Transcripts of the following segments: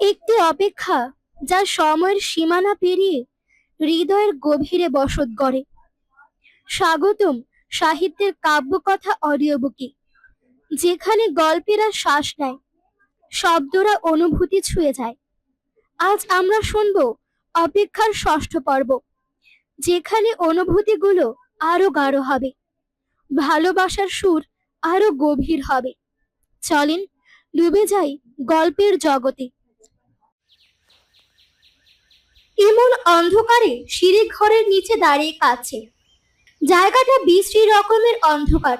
একটি অপেক্ষা যা সময়ের সীমানা পেরিয়ে হৃদয়ের গভীরে বসত করে স্বাগতম সাহিত্যের কাব্যকথা অডিও বুকে যেখানে গল্পেরা শ্বাস নেয়, শব্দরা অনুভূতি ছুঁয়ে যায়। আজ আমরা শুনব অপেক্ষার ষষ্ঠ পর্ব, যেখানে অনুভূতিগুলো আরও গাঢ় হবে। ভালোবাসার সুর আরও গভীর হবে। চলেন ডুবে যাই গল্পের জগতে। ইমন অন্ধকারে সিঁড়ি ঘরের নিচে দাঁড়িয়ে কাছে জায়গাটা বিশ্রী রকমের অন্ধকার।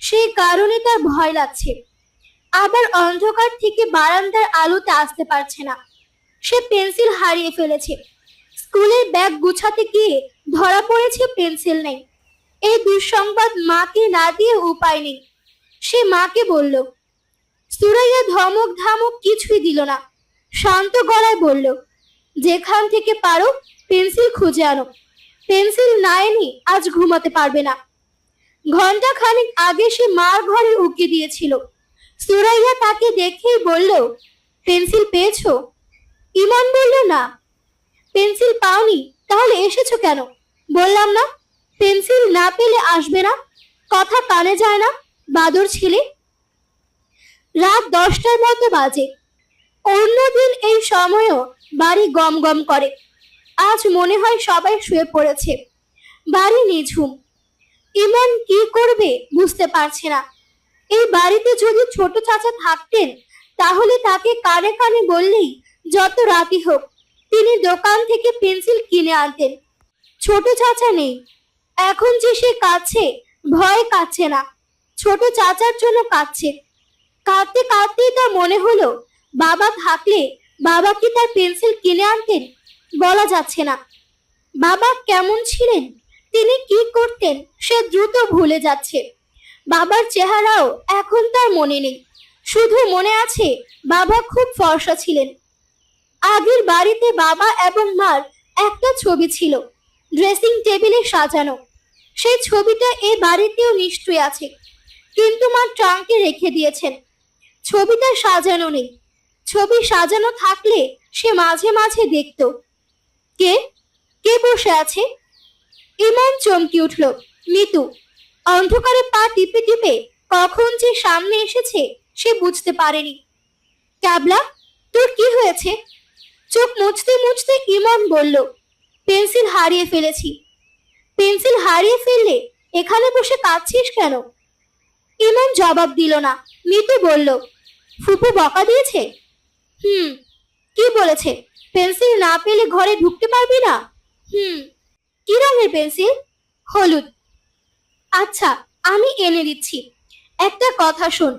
সেই কারণে তার ভয় লাগছে। আবার অন্ধকার থেকে বারান্দার আলোতে আসতে পারছে না। সে পেন্সিল হারিয়ে ফেলেছে। স্কুলের ব্যাগ গুছাতে গিয়ে ধরা পড়েছে পেন্সিল নেই। এই দুঃসংবাদ মাকে না দিয়ে উপায় নেই। সে মাকে বলল, সুরাইয়া ধমক ধামক কিছুই দিল না। শান্ত গলায় বলল, যেখান থেকে পারো পেন্সিল খুঁজে আনো। পেন্সিল না এনে আজ ঘুমাতে পারবে না। ঘণ্টা খানিক আগে সে মার ঘরে উকি দিয়েছিল। সুরাইয়া তাকে দেখেই বলল, পেন্সিল পেয়েছ? ইমান বলল, না। পেন্সিল পাওনি, তাহলে এসেছ কেন? বললাম না পেন্সিল না পেলে আসবে না, কথা কানে যায় না, বাদর ছেলে। রাত দশটার মতো বাজে। অন্যদিন এই সময়ও বাড়ি গম গম করে। আজ মনে হয় সবাই শুয়ে পড়েছে। বাড়ি নিঝুম। ইমন কি করবে বুঝতে পারছে না। এই বাড়িতে যদি ছোট চাচা থাকতেন, তাহলে তাকে কানে কানে বললেই যত রাতি হোক, তিনি দোকান থেকে পেন্সিল কিনে আনতেন। ছোট চাচা নেই এখন যে সে কাঁদছে ভয় কাঁদছে না, ছোট চাচার জন্য কাঁদছে কাঁদতে কাঁদতেই তার মনে হলো, বাবা থাকলে বাবা কি তার পেন্সিল কিনে আনতেন? বলা যাচ্ছে না। বাবা কেমন ছিলেন? তিনি কি করতেন? সে দ্রুত ভুলে যাচ্ছে। বাবার চেহারাও এখন তার মনে নেই। শুধু মনে আছে, বাবা খুব ফর্সা ছিলেন। আগের বাড়িতে বাবা এবং মার একটা ছবি ছিল। ড্রেসিং টেবিলে সাজানো। সেই ছবিটা এই বাড়িতেও নিশ্চয়ই আছে। কিন্তু মা ট্রাঙ্কে রেখে দিয়েছেন। ছবিটা সাজানো নেই। ছবি সাজানো থাকলে সে মাঝে মাঝে দেখতো। কে? কে বসে আছে? ইমন চমকে উঠল। মিতু, অন্ধকারে পা টিপে টিপে কখন যে সামনে এসেছে সে বুঝতে পারেনি। ক্যাবলা, তোর কি হয়েছে? চোখ মুছতে মুছতে ইমন বলল, পেন্সিল হারিয়ে ফেলেছি। পেন্সিল হারিয়ে ফেললে এখানে বসে কাঁদছিস কেন? ইমন জবাব দিল না। মিতু বলল, ফুপু বকা দিয়েছে? হুম, কি বলেছে? পেন্সিল না পেলে ঘরে ঢুকতে পারবি না? হুম, কি রঙের পেন্সিল? হলুদ। আচ্ছা আমি এনে দিচ্ছি। একটা কথা শোন,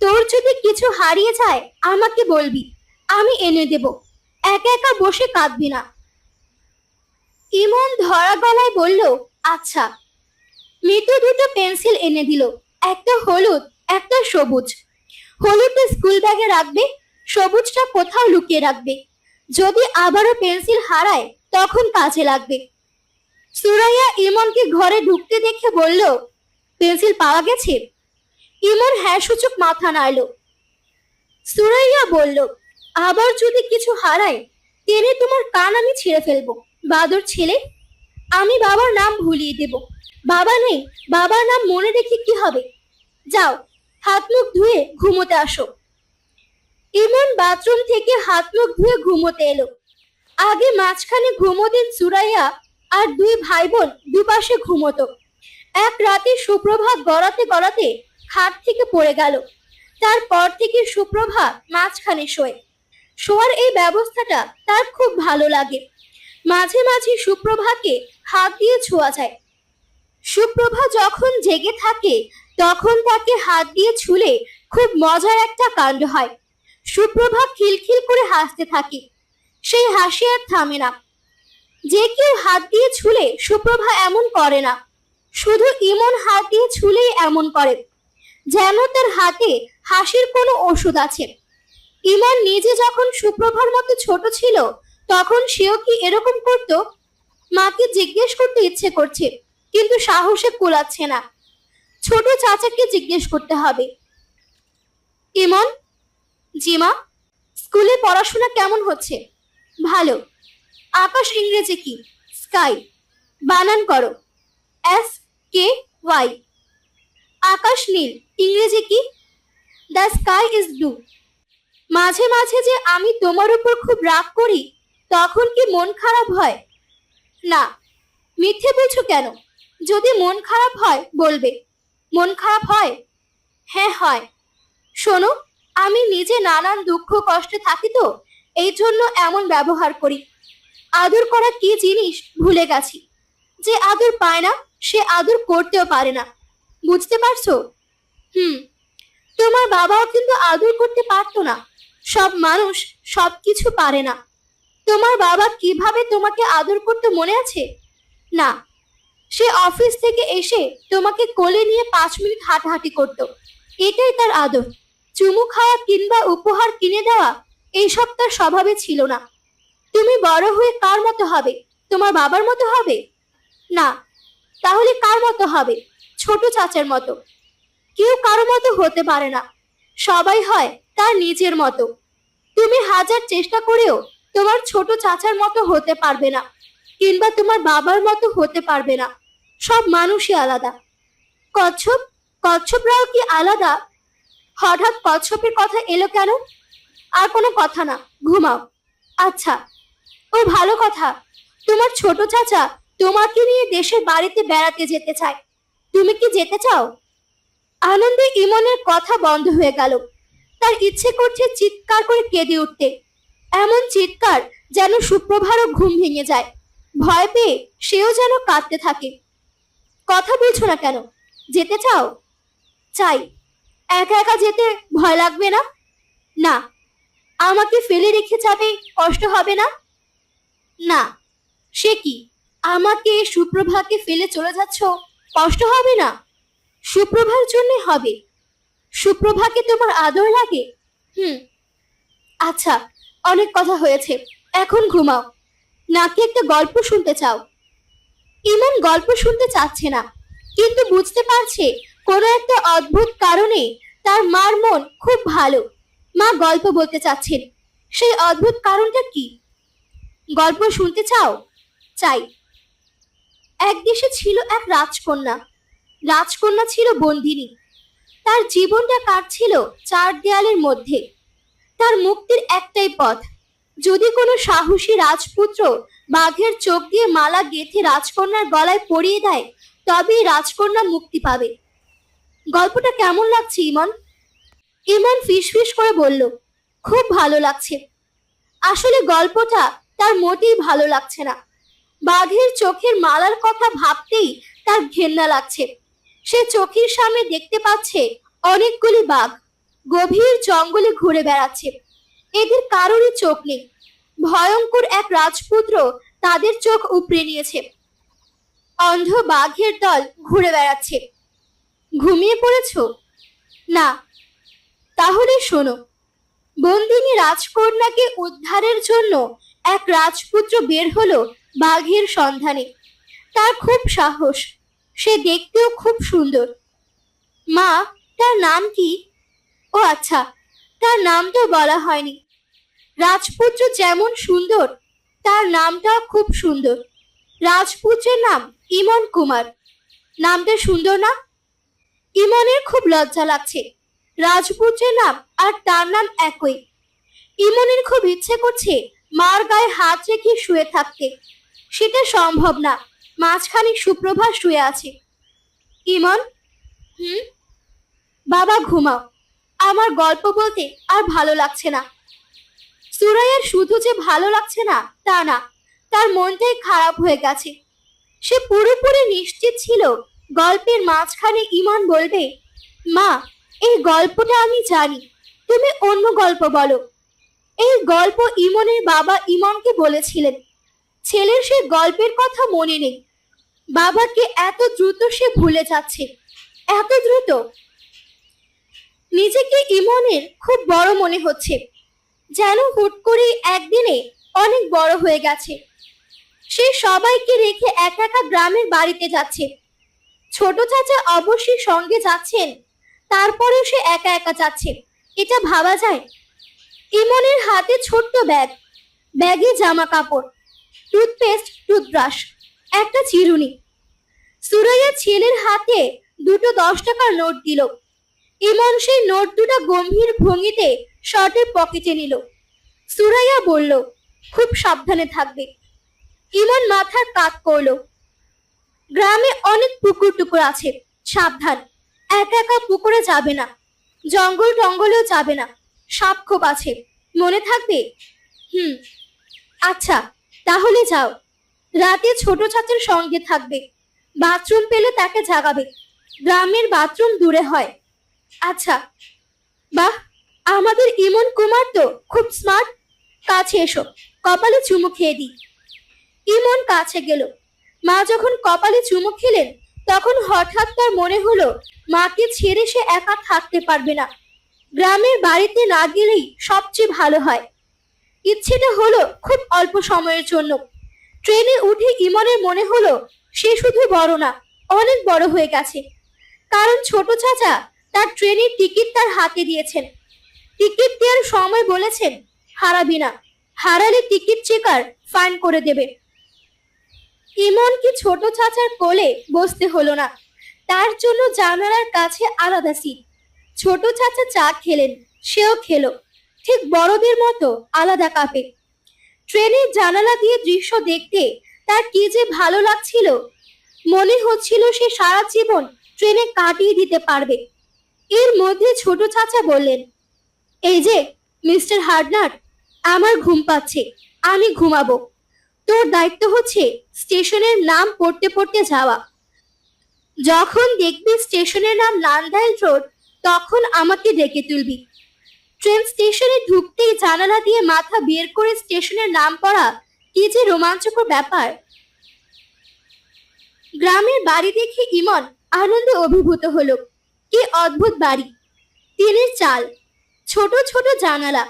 তোর যদি কিছু হারিয়ে যায় আমাকে বলবি, আমি এনে দেব। একা একা বসে কাঁদবি না। ইমন ধরা গলায় বলল আচ্ছা। মৃদু দুটো পেন্সিল এনে দিল, একটা হলুদ, একটা সবুজ। হলুদটা স্কুল ব্যাগে রাখবে, সবুজটা কোথাও লুকিয়ে রাখবে। যদি আবারও পেন্সিল হারায়, তখন কাজে লাগবে। সুরাইয়া ইমনকে ঘরে ঢুকতে দেখে বলল, পেন্সিল পাওয়া গেছে? ইমন হ্যাঁ সূচক মাথা নাড়ল। সুরাইয়া বলল, আবার যদি কিছু হারায়, টেনে তোমার কান আমি ছিঁড়ে ফেলব। বাদর ছেলে, আমি বাবার নাম ভুলিয়ে দেব। বাবা নেই, বাবার নাম মনে রেখে কি হবে? যাও, হাত মুখ ধুয়ে ঘুমোতে আসো। ইমন বাথরুম থেকে হাত মুখ ধুয়ে ঘুমোতে এলো। আগে মাঝখানে ঘুমোতেন সুরাইয়া আর দুই ভাই বোন দুপাশে ঘুমোতো। এক রাতে সুপ্রভাত গড়াতে গড়াতে খাট থেকে পড়ে গেল। তারপর থেকে সুপ্রভা মাঝখানে শোয়। শোয়ার এই ব্যবস্থাটা তার খুব ভালো লাগে। মাঝে মাঝে সুপ্রভাকে হাত দিয়ে ছোঁয়া যায়। সুপ্রভা যখন জেগে থাকে, তখন তাকে হাত দিয়ে ছুলে খুব মজার একটা কাণ্ড হয়। সুপ্রভা খিলখিল করে হাসতে থাকে। সেই হাসি আর থামে না। যে কেউ হাত দিয়ে ছুলে সুপ্রভা এমন করে না। শুধু ইমন হাত দিয়ে ছুলেই এমন করে, যেন তার হাতে হাসির কোনো ওষুধ আছে। ইমন নিজে যখন সুপ্রভার মতো ছোট ছিল তখন সেও কি এরকম করত? মাকে জিজ্ঞেস করতে ইচ্ছে করছে, কিন্তু সাহসে কুলাচ্ছে না। ছোট চাচাকে জিজ্ঞেস করতে হবে। ইমন? জিমা স্কুলে পড়াশোনা কেমন হচ্ছে? ভালো। আকাশ ইংরেজি কি? স্কাই। বানান করো। S K Y. আকাশ নীল। ইংরেজি কি? The sky is blue. মাঝে মাঝে যে আমি তোমার উপর খুব রাগ করি তখন কি মন খারাপ হয়? না। মিথ্যে বলছো কেন? যদি মন খারাপ হয়, বলবে। মন খারাপ হয়? হ্যাঁ হয়। শোনো, আমি নিজে নানান দুঃখ কষ্টে থাকি তো, এই জন্য এমন ব্যবহার করি। আদর করা কি জিনিস ভুলে গেছি। যে আদর পায় না, সে আদর করতেও পারে না। বুঝতে পারছ? হুম। তোমার বাবাও কিন্তু আদর করতে পারতো না। সব মানুষ সব কিছু পারে না। তোমার বাবা কীভাবে তোমাকে আদর করতে মনে আছে? না, সে অফিস থেকে এসে তোমাকে কোলে নিয়ে পাঁচ মিনিট হাঁটাহাঁটি করত। এটাই তার আদর। চুমু খাওয়া কিংবা উপহার কিনে দেওয়া, এইসব তার স্বভাবে ছিল না। তুমি বড় হয়ে কার মতো হবে? তোমার বাবার মতো হবে? না, তাহলে কার মতো হবে? ছোট চাচার মতো। কেউ কারও মতো হতে পারে না। সবাই হয় তার নিজের মতো। তুমি হাজার চেষ্টা করেও তোমার ছোট চাচার মতো হতে পারবে না, কিংবা তোমার বাবার মতো হতে পারবে না। সব মানুষই আলাদা। কচ্ছপ, কচ্ছপরাও কি আলাদা? হঠাৎ কচ্ছপের কথা এলো কেন? আর কোনো কথা না, ঘুমাও। আচ্ছা ও ভালো কথা, তোমার ছোট চাচা তোমাকে নিয়ে দেশের বাড়িতে বেড়াতে যেতে চায়। তুমি কি যেতে চাও? আনন্দে ইমনের কথা বন্ধ হয়ে গেল। তার ইচ্ছে করছে চিৎকার করে কেঁদে উঠতে। এমন চিৎকার যেন সুপ্রভারও ঘুম ভেঙে যায়। ভয় পেয়ে সেও যেন কাঁদতে থাকে। কথা বলছো না কেন? যেতে চাও? চাই। একা একা যেতে ভয় লাগবে না? না। আমাকে ফেলে রেখে যাবে কষ্ট হবে না? না। সে কি? আমাকে সুপ্রভাকে ফেলে চলে যাচ্ছ? কষ্ট হবে না? সুপ্রভার জন্য হবে। সুপ্রভাকে তোমার আদর লাগে? হুম। আচ্ছা অনেক কথা হয়েছে। এখন ঘুমাও। নাকি একটা গল্প শুনতে চাও? ইমন গল্প শুনতে চাচ্ছে না, কিন্তু বুঝতে পারছে কোনো একটা অদ্ভুত কারণে তার মার মন খুব ভালো। মা গল্প বলতে চাচ্ছেন, সেই অদ্ভুত কারণটা কি? গল্প শুনতে চাও? চাই। এক দেশে ছিল এক রাজকন্যা। রাজকন্যা ছিল বন্দিনী তার জীবনটা কাটছিল চার দেয়ালের মধ্যে। তার মুক্তির একটাই পথ। যদি কোনো সাহসী রাজপুত্র বাঘের চোখ দিয়ে মালা গেঁথে রাজকন্যার গলায় পরিয়ে দেয়, তবেই রাজকন্যা মুক্তি পাবে। গল্পটা কেমন লাগছে, ইমন? ইমন ফিসফিস করে বলল, খুব ভালো লাগছে। আসলে গল্পটা তার মোটেই ভালো লাগছে না। বাঘের চোখের মালার কথা ভাবতেই তার ঘেন্না লাগছে। সে চোখের সামনে দেখতে পাচ্ছে অনেকগুলি বাঘ। গভীর জঙ্গলে ঘুরে বেড়াচ্ছে। এদের কারোরই চোখ নেই। ভয়ঙ্কর এক রাজপুত্র তাদের চোখ উপড়ে নিয়েছে। অন্ধ বাঘের দল ঘুরে বেড়াচ্ছে। ঘুমিয়ে পড়েছ? না। তাহলে শোনো, বন্দিনী রাজকন্যাকে উদ্ধারের জন্য এক রাজপুত্র বের হলো বাঘের সন্ধানে। তার খুব সাহস। সে দেখতেও খুব সুন্দর। মা, তার নাম কি? ও আচ্ছা তার নাম তো বলা হয়নি। রাজপুত্র যেমন সুন্দর, তার নামটাও খুব সুন্দর। রাজপুত্রের নাম ইমন কুমার। নামটা সুন্দর না? ইমনের খুব লজ্জা লাগছে। রাজপুত্রের নাম আর তার নাম একই। ইমনের খুব ইচ্ছে করছে মার গায়ে হাত রেখে শুয়ে থাকতে। সেটা সম্ভব না, মাঝখানে সুপ্রভা শুয়ে আছে। ইমন? হুম? বাবা, ঘুমাও। আমার গল্প বলতে আর ভালো লাগছে না। সুরাইয়ের শুধু যে ভালো লাগছে না, তা না। তার মনটাই খারাপ হয়ে গেছে। সে পুরোপুরি নিশ্চিত ছিল গল্পের মাঝখানে ইমন বলবে, মা, এই গল্পটা আমি জানি, তুমি অন্য গল্প বলো। এই গল্প ইমনের বাবা ইমনকে বলেছিলেন। ছেলের সে গল্পের কথা মনে নেই। বাবাকে এত দ্রুত সে ভুলে যাচ্ছে। এত দ্রুত নিজেকে ইমনের খুব বড় মনে হচ্ছে। যেন হুট করে একদিনে অনেক বড় হয়ে গেছে। সে সবাইকে রেখে একা একা গ্রামের বাড়িতে যাচ্ছে। ছোট চাচা অবশ্যই সঙ্গে যাচ্ছেন, তারপরে সে একা একা যাচ্ছে। এটা ভাবা যায়? ইমনের হাতে ছোট্ট ব্যাগ, ব্যাগে জামা কাপড় টুথপেস্ট, টুথব্রাশ, একটা চিরুনি। সুরাইয়া ছেলের হাতে দুটো দশ টাকার নোট দিল। ইমন সেই নোট দুটো গম্ভীর ভঙ্গিতে শার্টের পকেটে নিল। সুরাইয়া বলল, খুব সাবধানে থাকবে। ইমন মাথার কাত করল, গ্রামে অনেক পুকুর টুকুর আছে, সাবধান। একা একা পুকুরে যাবে না, জঙ্গল টঙ্গলেও যাবে না, সাপ আছে, মনে থাকবে? হুম আচ্ছা তাহলে যাও। রাতে ছোট চাচার সঙ্গে থাকবে, বাথরুম পেলে তাকে জাগাবে, গ্রামের বাথরুম দূরে হয়। আচ্ছা। বাহ, আমাদের ইমন কুমার তো খুব স্মার্ট কাছে এসো, কপালে চুমু খেয়ে দিই। ইমন কাছে গেল। মা যখন কপালে চুমু খেলেন, তখন হঠাৎ তার মনে হলো, মাকে ছেড়ে সে একা থাকতে পারবে না। গ্রামের বাড়িতে না গেলেই সবচেয়ে ভালো হয়। ইচ্ছেটা হলো খুব অল্প সময়ের জন্য। ট্রেনে উঠে ইমনের মনে হলো, সে শুধু বড় না, অনেক বড় হয়ে গেছে। কারণ ছোট চাচা তার ট্রেনের টিকিট তার হাতে দিয়েছেন। টিকিট দেওয়ার সময় বলেছেন, হারাবি না, হারালে টিকিট চেকার ফাইন করে দেবে। ইমন কি ছোট চাচার কোলে বসতে হলো না। তার জন্য জানালার কাছে আলাদা সিট ছোট চাচা চা খেলেন, সেও খেলো। ঠিক বড়দের মতো আলাদা কাপে। ট্রেনের জানালা দিয়ে দৃশ্য দেখতে তার কি যে ভালো লাগছিল, মনে হচ্ছিল সে সারা জীবন ট্রেনে কাটিয়ে দিতে পারবে। এর মধ্যে ছোট চাচা বললেন, এই যে, মিস্টার হার্ডনার, আমার ঘুম পাচ্ছে, আমি ঘুমাবো। তোর দায়িত্ব হচ্ছে স্টেশনের নাম পড়তে পড়তে যাওয়া। যখন দেখবি স্টেশনের নাম লান্দাইল রোড, তখন আমাকে ডেকে তুলবি। ট্রেন স্টেশনে ঢুকতেই জানালা দিয়ে মাথা বের করে স্টেশনের নাম পড়া কি যে রোমাঞ্চকর ব্যাপার। গ্রামের বাড়ি দেখে ইমন আনন্দে অভিভূত হলো। কি অদ্ভুত বাড়ি। টিনের চাল, ছোট ছোট জানালা,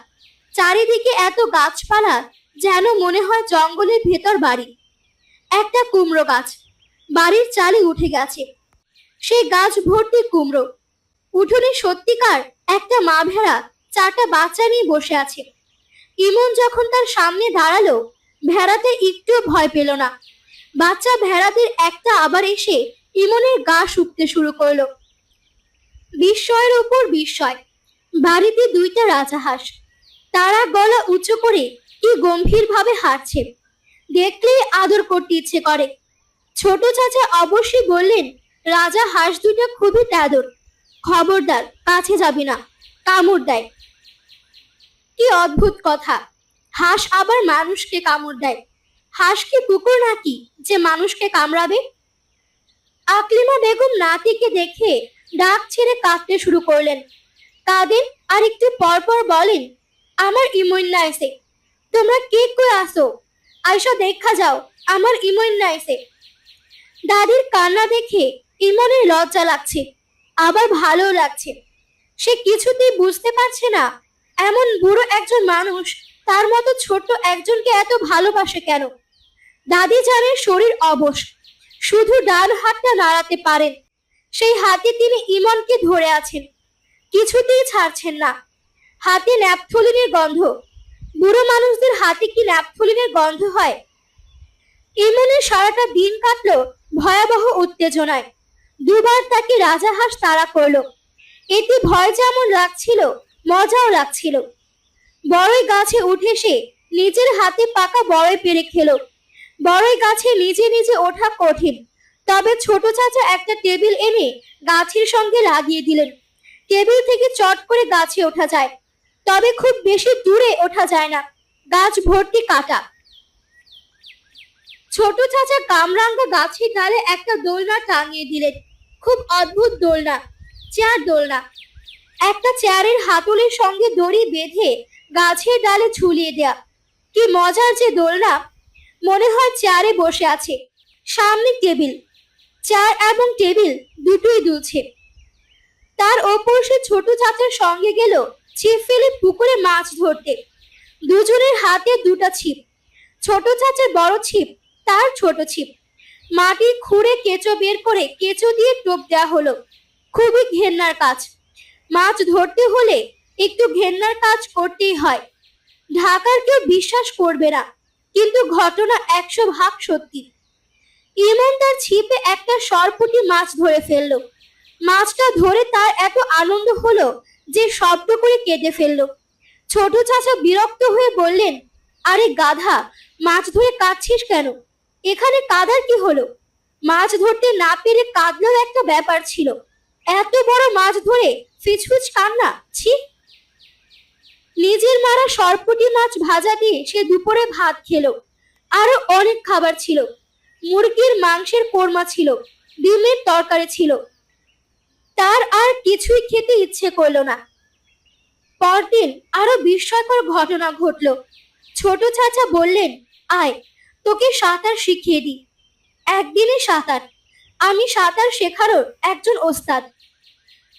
চারিদিকে এত গাছপালা যেন মনে হয় জঙ্গলের ভেতর বাড়ি। একটা কুমড়ো গাছ, বাড়ির চালে উঠে গেছে। সেই গাছ ভর্তি কুমড়ো। উঠোনে সত্যিকার একটা মা ভেড়া চারটা বাচ্চা নিয়ে বসে আছে। ইমন যখন তার সামনে দাঁড়াল, ভেড়াতে একটুও ভয় পেল না। বাচ্চা ভেড়াদের একটা আবার এসে ইমনের গা শুকতে শুরু করল। বিস্ময়ের উপর বিস্ময়। বাড়িতে দুইটা রাজাহাঁস। তারা গলা উঁচু করে কি গম্ভীর ভাবে হাঁটছে। দেখলেই আদর করতে ইচ্ছে করে। ছোট চাচা অবশ্যই বললেন, রাজা হাঁস দুটো খুবই তাদর খবরদার, কাছে যাবি না, কামড় দেয়। কি অদ্ভুত কথা। হাঁস আবার মানুষকে কামড় দেয়। হাঁস কি কুকুর নাকি, যে মানুষকে কামড়াবে? আকলিমা বেগম নাতিকে দেখে ডাক ছেড়ে কাঁদতে শুরু করলেন। কাঁদেন আর একটু পর পর বলেন, আমার ইমন নাইসে তোমরা কে করে আসো? আইসা দেখা যাও, আমার ইমন নাইসে দাদির কান্না দেখে ইমনের লজ্জা লাগছে, আবার ভালো লাগছে। সে কিছুতেই বুঝতে পারছে না, এমন বুড়ো একজন মানুষ, তার মতো ছোট্ট একজনকে এত ভালোবাসে কেন? দাদি জানেন শরীর অবশ, শুধু ডান হাতটা নাড়াতে পারেন। সেই হাতে তিনি ইমনকে ধরে আছেন। কিছুতেই ছাড়ছেন না। হাতে ন্যাপথলিনের গন্ধ। বুড়ো মানুষদের হাতে কি ন্যাপথলিনের গন্ধ হয়? ইমনের সারাটা দিন কাটলো ভয়াবহ উত্তেজনায়। দুবার তাকে রাজাহাঁস তাড়া করল। এতে ভয় যেমন লাগছিল, মজাও লাগছিল। বড়ই গাছে উঠে সে নিজের হাতে পাকা বড়ই পেরে খেল। বড়ই গাছে নিজে নিজে ওঠা কঠিন। তবে ছোট চাচা একটা টেবিল এনে গাছের সঙ্গে লাগিয়ে দিলেন। টেবিল থেকে চট করে গাছে ওঠা যায়। তবে খুব বেশি দূরে ওঠা যায় না। গাছ ভর্তি কাটা। ছোট চাচা কামরাঙ্গা গাছের ডালে একটা দোলনা টাঙিয়ে দিলেন। খুব অদ্ভুত দোলনা, চেয়ার দোলনা। একটা চেয়ারের হাতলের সঙ্গে দড়ি বেঁধে গাছের ডালে ঝুলিয়ে দেয়া। কি মজার যে দোলনা। মনে হয় চেয়ারে বসে আছে। সামনে টেবিল। চেয়ার এবং টেবিল দুটোই দুলছে। তার ওপর সে ছোট চাচার সঙ্গে গেল ছিপ ফেলে পুকুরে মাছ ধরতে। দুজনের হাতে দুটা ছিপ। ছোট চাচার বড় ছিপ, তার ছোট ছিপ। মাটি খুঁড়ে কেঁচো বের করে কেঁচো দিয়ে টোপ দেওয়া হলো। খুবই ঘেন্নার কাজ। মাছ ধরতে হলে একটু ঘেন্নার কাজ করতেই হয়। ঢাকার কেউ বিশ্বাস করবে না, কিন্তু ঘটনা একশো ভাগ সত্যি। ইমন তার ছিপে একটা সরপুটি মাছ ধরে ফেলল। মাছটা ধরে তার এত আনন্দ হলো যে শব্দ করে কেঁদে ফেলল। ছোট চাচা বিরক্ত হয়ে বললেন, আরে গাধা, মাছ ধরে কাঁদছিস কেন? এখানে কাদার কি হলো? মাছ ধরতে না পেরে কাঁদলেও একটা ব্যাপার ছিল। এত বড় মাছ ধরে ফিচফিচ কান্না, ছি! নিজের মারা সরপুটি মাছ ভাজা দিয়ে সে দুপুরে ভাত খেলো। আরও অনেক খাবার ছিল। মুরগির মাংসের কোরমা ছিল, ডিমের তরকারি ছিল। তার আর কিছুই খেতে ইচ্ছে করল না। পরদিন আরও বিস্ময়কর ঘটনা ঘটলো। ছোট চাচা বললেন, আয়, তোকে সাঁতার শিখিয়ে দিই। একদিনে সাঁতার। আমি সাঁতার শেখারও একজন ওস্তাদ।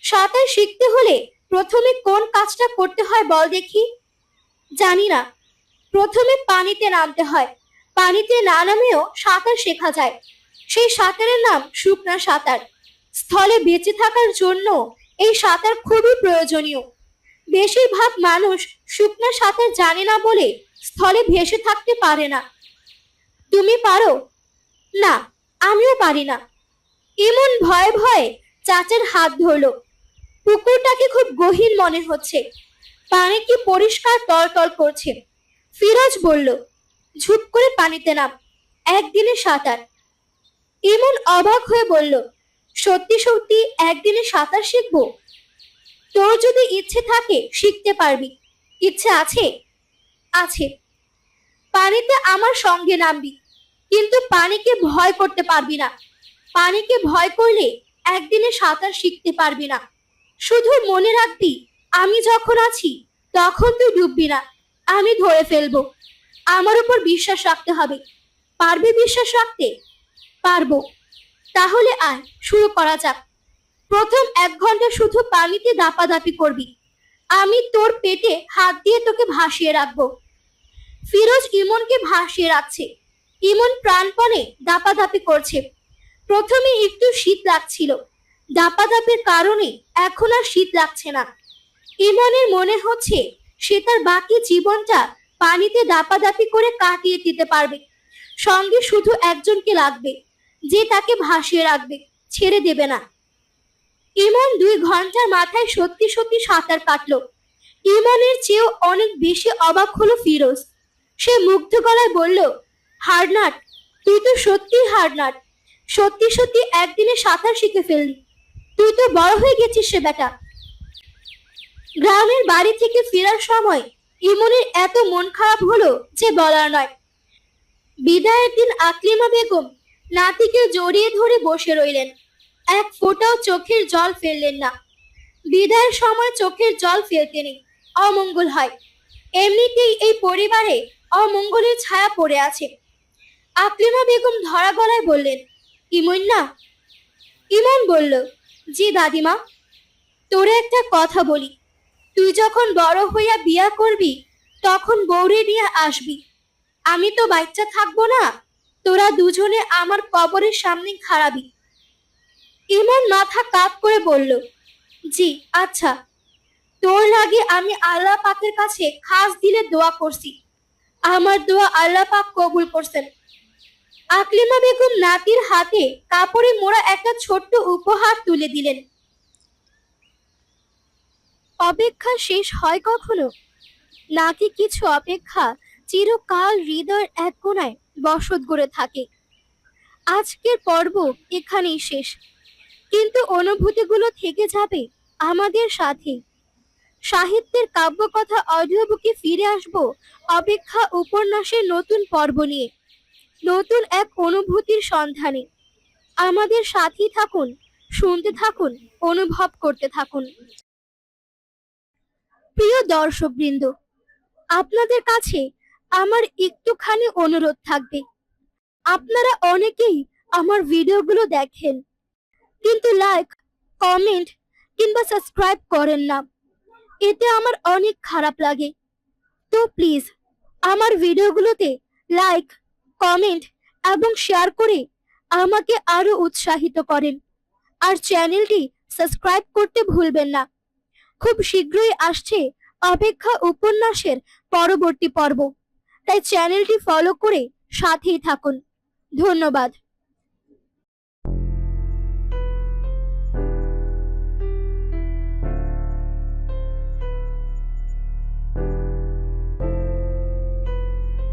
সাঁতার শিখতে হলে প্রথমে কোন কাজটা করতে হয় বল দেখি? জানি না। প্রথমে পানিতে নামতে হয়। পানিতে না নামেও সাঁতার শেখা যায়। সেই সাঁতারের নাম শুকনা সাঁতার। স্থলে বেঁচে থাকার জন্য এই সাঁতার খুবই প্রয়োজনীয়। বেশিরভাগ মানুষ শুকনা সাঁতার জানে না বলে স্থলে ভেসে থাকতে পারে না। তুমি পারো? না, আমিও পারি না। এমন ভয়ে ভয়ে চাচার হাত ধরলো। পুকুরটাকে খুব গহীন মনে হচ্ছে। পানি কি পরিষ্কার টলটল করছে। ফিরোজ বলল ঝুপ করে পানিতে নাম। একদিনে সাঁতার। এমন অবাক হয়ে বলল, সত্যি সত্যি একদিনে সাঁতার শিখব? তোর যদি ইচ্ছে থাকে শিখতে পারবি। ইচ্ছে আছে? আছে। পানিতে আমার সঙ্গে নামবি। কিন্তু পানিকে ভয় করতে পারবি না। পানিকে ভয় করলে একদিনে সাঁতার শিখতে পারবি না। শুধু মনে রাখবি, আমি যখন আছি, তখন তুই ডুববি না। আমি ধরে ফেলব। আমার উপর বিশ্বাস রাখতে হবে। পারবে বিশ্বাস রাখতে? পারব। তাহলে আয়, শুরু করা যাক। প্রথম এক ঘণ্টা শুধু পানিতে দাপাদাপি করবি। আমি তোর পেটে হাত দিয়ে তোকে ভাসিয়ে রাখব। ফিরোজ ইমনকে ভাসিয়ে রাখছে। ইমন প্রাণপণে দাপাদাপি করছে। প্রথমে একটু শীত লাগছিল। দাপাদাপির কারণে এখন আর শীত লাগছে না। ইমনের মনে হচ্ছে সে তার বাকি জীবনটা পানিতে দাপাদাপি করে কাটিয়ে দিতে পারবে। সঙ্গে শুধু একজনকে লাগবে, যে তাকে ভাসিয়ে রাখবে, ছেড়ে দেবে না। ইমন দুই ঘণ্টার মাথায় সত্যি সত্যি সাঁতার কাটলো। ইমনের চেয়েও অনেক বেশি অবাক হলো ফিরোজ। সে মুগ্ধ গলায় বলল, হারনাট, তুই তো সত্যি হারনাট। সত্যি সত্যি একদিনে সাঁতার শিখে ফেললি। তুই তো বড় হয়ে গেছিস সে বেটা। গ্রামের বাড়ি থেকে ফেরার সময় ইমনের এত মন খারাপ হলো যে বলার নয়। বিদায়ের দিন আকলিমা বেগম নাতিকে জড়িয়ে ধরে বসে রইলেন। এক ফোঁটাও চোখের জল ফেললেন না। বিদায়ের সময় চোখের জল ফেলতে নেই, অমঙ্গল হয়। এমনিতেই এই পরিবারে অমঙ্গলের ছায়া পড়ে আছে। আকলিমা বেগম ধরা গলায় বললেন, ইমন না? ইমন বলল, জি দাদিমা, তোরে একটা কথা বলি। তুই যখন বড় হইয়া বিয়া করবি, তখন বৌরে নিয়ে আসবি। আমি তো বাচ্চা থাকব না, তোরা দুজনে আমার কবরের সামনে খাড়াবি। ইমন মাথা কাত করে বলল, জি আচ্ছা। তোর লাগে আমি আল্লাহ পাকের কাছে খাস দিলে দোয়া করছি। আমার দোয়া আল্লাহ পাক কবুল করছেন। আকলিমা বেগম নাতির হাতে কাপড়ে মোড়া একটা ছোট্ট উপহার তুলে দিলেন। অপেক্ষা শেষ হয় কখনো? নাকি কিছু অপেক্ষা চিরকাল হৃদয়ের এক কোনায় বসত গড়ে থাকে? আজকের পর্ব এখানেই শেষ। কিন্তু অনুভূতিগুলো থেকে যাবে আমাদের সাথে। সাহিত্যের কাব্যকথা অডিও বুকে ফিরে আসব অপেক্ষা উপন্যাসের নতুন পর্ব নিয়ে। নতুন এক অনুভূতির সন্ধানে। আমাদের সাথী থাকুন, শুনতে থাকুন, অনুভব করতে থাকুন। প্রিয় দর্শকবৃন্দ, আপনাদের কাছে আমার একটুখানি অনুরোধ থাকবে। আপনারা অনেকেই আমার ভিডিওগুলো দেখেন, কিন্তু লাইক কমেন্ট কিংবা সাবস্ক্রাইব করেন না। এতে আমার অনেক খারাপ লাগে। তো প্লিজ আমার ভিডিওগুলোতে লাইক কমেন্ট এবং শেয়ার করে আমাকে আরও উৎসাহিত করেন। আর চ্যানেলটি সাবস্ক্রাইব করতে ভুলবেন না। খুব শীঘ্রই আসছে অপেক্ষা উপন্যাসের পরবর্তী পর্ব। তাই চ্যানেলটি ফলো করে সাথেই থাকুন। ধন্যবাদ।